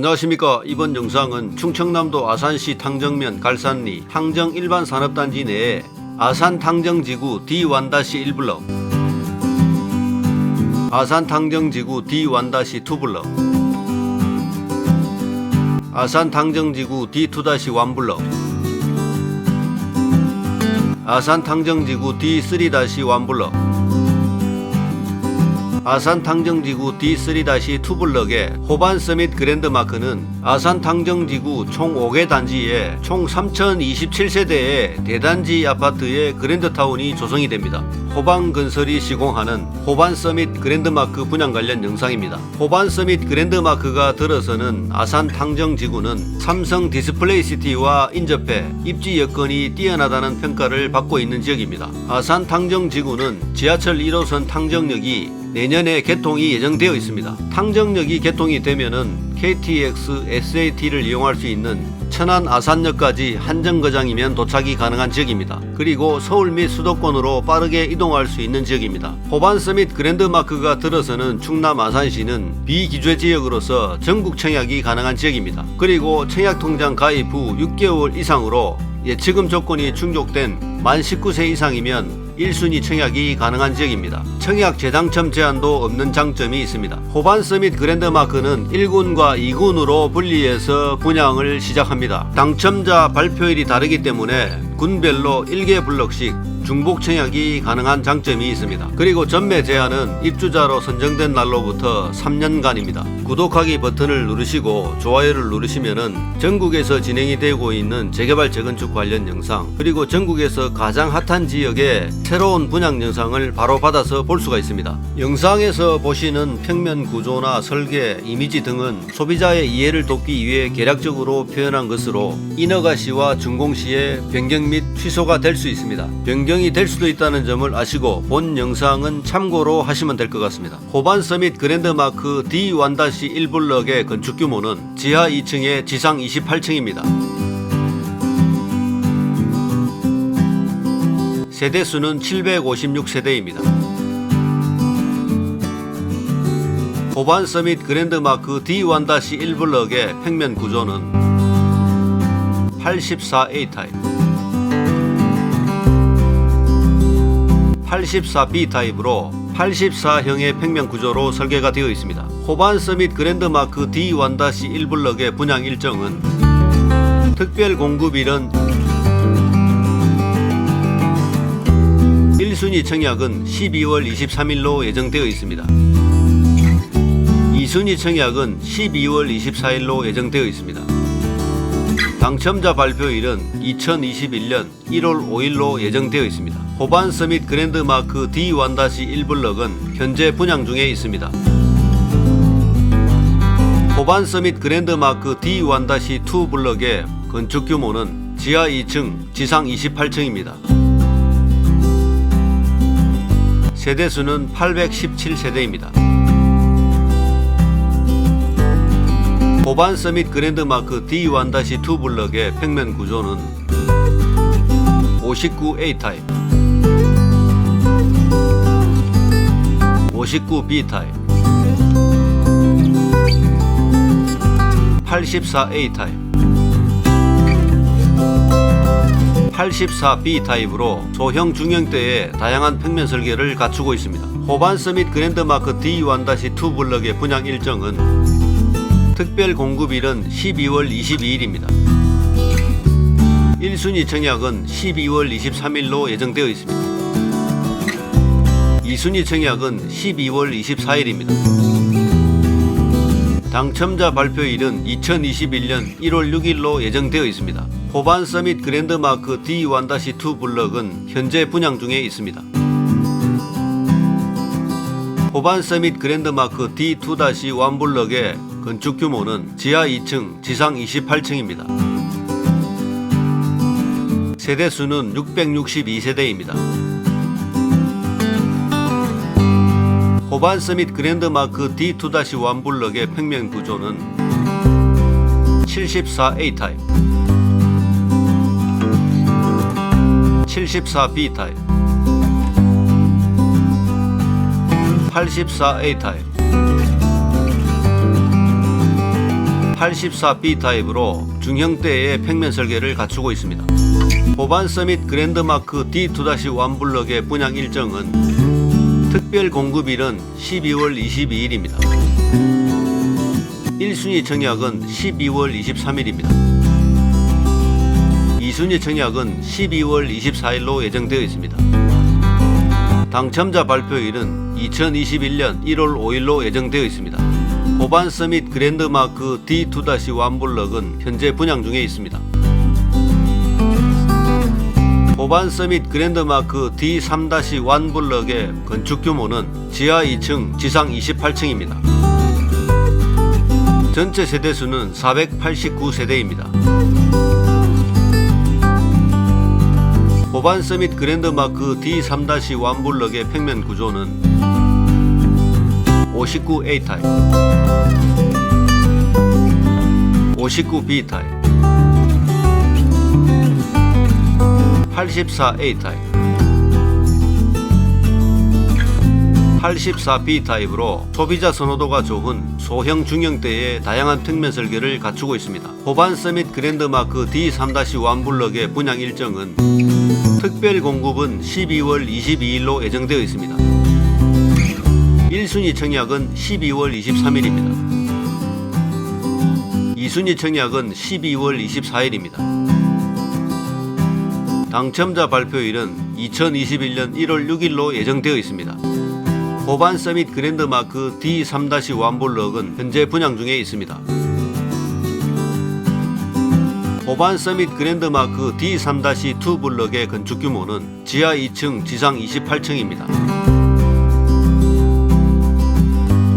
안녕하십니까. 이번 영상은 충청남도 아산시 탕정면 갈산리 탕정 일반산업단지 내에 아산 탕정지구 D1-1블럭 아산 탕정지구 D1-2블럭 아산 탕정지구 D2-1블럭 아산 탕정지구 D3-1블럭 아산 탕정지구 D3-2 블럭의 호반 서밋 그랜드마크는 아산 탕정지구 총 5개 단지에 총 3027세대의 대단지 아파트의 그랜드타운이 조성이 됩니다. 호반 건설이 시공하는 호반 서밋 그랜드마크 분양 관련 영상입니다. 호반 서밋 그랜드마크가 들어서는 아산 탕정지구는 삼성 디스플레이 시티와 인접해 입지 여건이 뛰어나다는 평가를 받고 있는 지역입니다. 아산 탕정지구는 지하철 1호선 탕정역이 내년에 개통이 예정되어 있습니다. 탕정역이 개통이 되면은 KTX, SAT를 이용할 수 있는 천안 아산역까지 한정거장이면 도착이 가능한 지역입니다. 그리고 서울 및 수도권으로 빠르게 이동할 수 있는 지역입니다. 호반 서밋 그랜드마크가 들어서는 충남 아산시는 비기죄 지역으로서 전국 청약이 가능한 지역입니다. 그리고 청약통장 가입 후 6개월 이상으로 예치금 조건이 충족된 만 19세 이상이면 1순위 청약이 가능한 지역입니다. 청약 재당첨 제한도 없는 장점이 있습니다. 호반 서밋 그랜드마크는 1군과 2군으로 분리해서 분양을 시작합니다. 당첨자 발표일이 다르기 때문에 군별로 1개 블럭씩 중복 청약이 가능한 장점이 있습니다. 그리고 전매 제한은 입주자로 선정된 날로부터 3년간입니다. 구독하기 버튼을 누르시고 좋아요를 누르시면은 전국에서 진행이 되고 있는 재개발 재건축 관련 영상 그리고 전국에서 가장 핫한 지역의 새로운 분양 영상을 바로 받아서 볼 수가 있습니다. 영상에서 보시는 평면 구조나 설계, 이미지 등은 소비자의 이해를 돕기 위해 계략적으로 표현한 것으로 인허가 시와 준공 시에 변경 및 취소가 될 수 있습니다. 변경이 될 수도 있다는 점을 아시고 본 영상은 참고로 하시면 될 것 같습니다. 호반 서밋 그랜드마크 D1-1블럭의 건축 규모는 지하 2층에 지상 28층입니다. 세대 수는 756세대입니다. 호반 서밋 그랜드마크 D1-1블럭의 평면 구조는 84A 타입 84B 타입으로 84형의 평면 구조로 설계가 되어 있습니다. 호반 서밋 그랜드마크 D1-1 블럭의 분양 일정은 특별 공급일은 1순위 청약은 12월 23일로 예정되어 있습니다. 2순위 청약은 12월 24일로 예정되어 있습니다. 당첨자 발표일은 2021년 1월 5일로 예정되어 있습니다. 호반 서밋 그랜드마크 D1-1블럭은 현재 분양 중에 있습니다. 호반 서밋 그랜드마크 D1-2 블럭의 건축 규모는 지하 2층, 지상 28층입니다. 세대수는 817세대입니다. 호반 서밋 그랜드마크 D1-2 블럭의 평면 구조는 59A 타입, 59B 타입, 84A 타입, 84B 타입으로 소형 중형대의 다양한 평면 설계를 갖추고 있습니다. 호반 서밋 그랜드마크 D1-2 블럭의 분양 일정은 특별 공급일은 12월 22일입니다. 1순위 청약은 12월 23일로 예정되어 있습니다. 2순위 청약은 12월 24일입니다. 당첨자 발표일은 2021년 1월 6일로 예정되어 있습니다. 호반 서밋 그랜드마크 D1-2 블럭은 현재 분양 중에 있습니다. 호반 서밋 그랜드마크 D2-1 블럭의 건축 규모는 지하 2층, 지상 28층입니다. 세대 수는 662세대입니다. 호반 서밋 그랜드마크 D2-1 블럭의 평면 구조는 74A 타입, 74B 타입, 84A 타입, 84B 타입으로 중형대의 평면 설계를 갖추고 있습니다. 호반 서밋 그랜드마크 D2-1 블럭의 분양 일정은 특별 공급일은 12월 22일입니다. 1순위 청약은 12월 23일입니다. 2순위 청약은 12월 24일로 예정되어 있습니다. 당첨자 발표일은 2021년 1월 5일로 예정되어 있습니다. 호반 서밋 그랜드마크 D2-1 블럭은 현재 분양 중에 있습니다. 호반 서밋 그랜드마크 D3-1 블럭의 건축 규모는 지하 2층, 지상 28층입니다. 전체 세대수는 489세대입니다. 호반 서밋 그랜드마크 D3-1 블럭의 평면 구조는 59A 타입, 59B 타입, 84A 타입, 84B 타입으로 소비자 선호도가 좋은 소형 중형대의 다양한 평면 설계를 갖추고 있습니다. 호반 서밋 그랜드마크 D3-1 블럭의 분양 일정은 특별 공급은 12월 22일로 예정되어 있습니다. 1순위 청약은 12월 23일입니다. 2순위 청약은 12월 24일입니다. 당첨자 발표일은 2021년 1월 6일로 예정되어 있습니다. 호반 서밋 그랜드마크 D3-1 블럭은 현재 분양 중에 있습니다. 호반 서밋 그랜드마크 D3-2 블럭의 건축 규모는 지하 2층, 지상 28층입니다.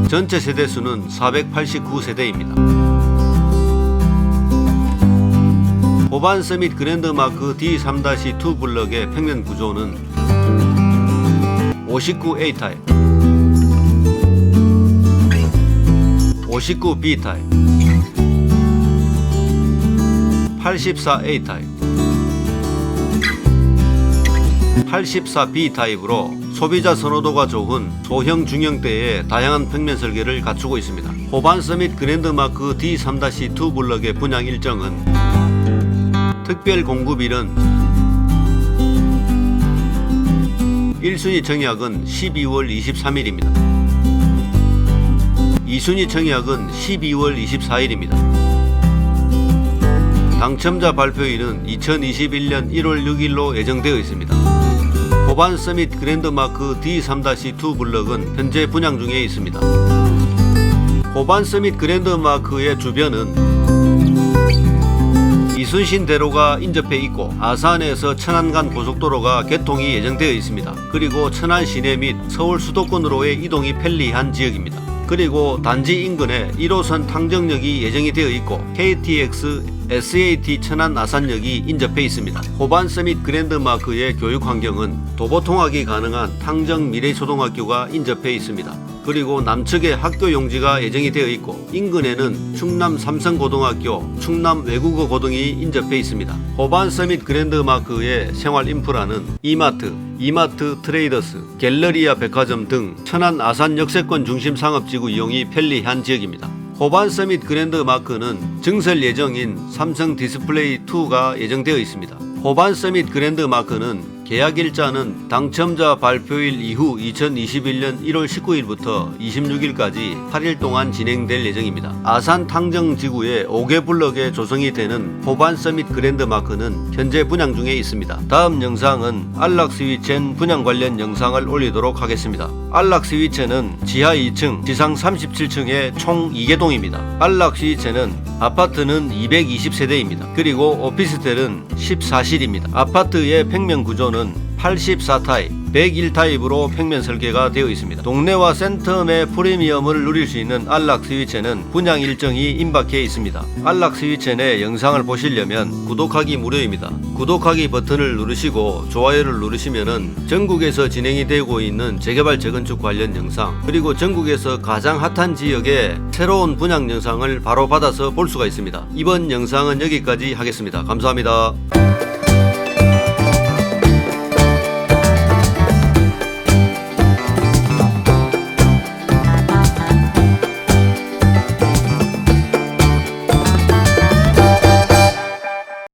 전체 세대 수는 489세대입니다. 호반 서밋 그랜드마크 D3-2 블럭의 평면 구조는 59A 타입, 59B 타입, 84A 타입, 84B 타입으로 소비자 선호도가 좋은 소형 중형대의 다양한 평면 설계를 갖추고 있습니다. 호반 서밋 그랜드마크 D3-2 블럭의 분양 일정은 특별 공급일은 1순위 청약은 12월 23일입니다. 2순위 청약은 12월 24일입니다. 당첨자 발표일은 2021년 1월 6일로 예정되어 있습니다. 호반 서밋 그랜드마크 D3-2 블럭은 현재 분양 중에 있습니다. 호반 서밋 그랜드마크의 주변은 이순신 대로가 인접해 있고 아산에서 천안 간 고속도로가 개통이 예정되어 있습니다. 그리고 천안 시내 및 서울 수도권으로의 이동이 편리한 지역입니다. 그리고 단지 인근에 1호선 탕정역이 예정이 되어 있고 KTX SAT 천안 아산역이 인접해 있습니다. 호반 서밋 그랜드마크의 교육 환경은 도보 통학이 가능한 탕정 미래초등학교가 인접해 있습니다. 그리고 남측에 학교 용지가 예정이 되어 있고 인근에는 충남 삼성고등학교, 충남 외국어 고등이 인접해 있습니다. 호반 서밋 그랜드마크의 생활 인프라는 이마트, 이마트 트레이더스, 갤러리아 백화점 등 천안 아산 역세권 중심 상업지구 이용이 편리한 지역입니다. 호반 서밋 그랜드 마크는 증설 예정인 삼성 디스플레이 2가 예정되어 있습니다. 호반 서밋 그랜드 마크는 계약 일자는 당첨자 발표일 이후 2021년 1월 19일부터 26일까지 8일 동안 진행될 예정입니다. 아산 탕정 지구의 5개 블럭에 조성이 되는 호반 서밋 그랜드마크는 현재 분양 중에 있습니다. 다음 영상은 안락 스위첸 분양 관련 영상을 올리도록 하겠습니다. 안락 스위첸은 지하 2층, 지상 37층의 총 2개동입니다. 안락 스위첸은 아파트는 220세대입니다. 그리고 오피스텔은 14실입니다. 아파트의 평면 구조는 84타입, 101타입으로 평면 설계가 되어 있습니다. 동네와 센텀의 프리미엄을 누릴 수 있는 안락 스위첸은 분양 일정이 임박해 있습니다. 안락 스위첸의 영상을 보시려면 구독하기 무료입니다. 구독하기 버튼을 누르시고 좋아요를 누르시면은 전국에서 진행이 되고 있는 재개발 재건축 관련 영상 그리고 전국에서 가장 핫한 지역의 새로운 분양 영상을 바로 받아서 볼 수가 있습니다. 이번 영상은 여기까지 하겠습니다. 감사합니다.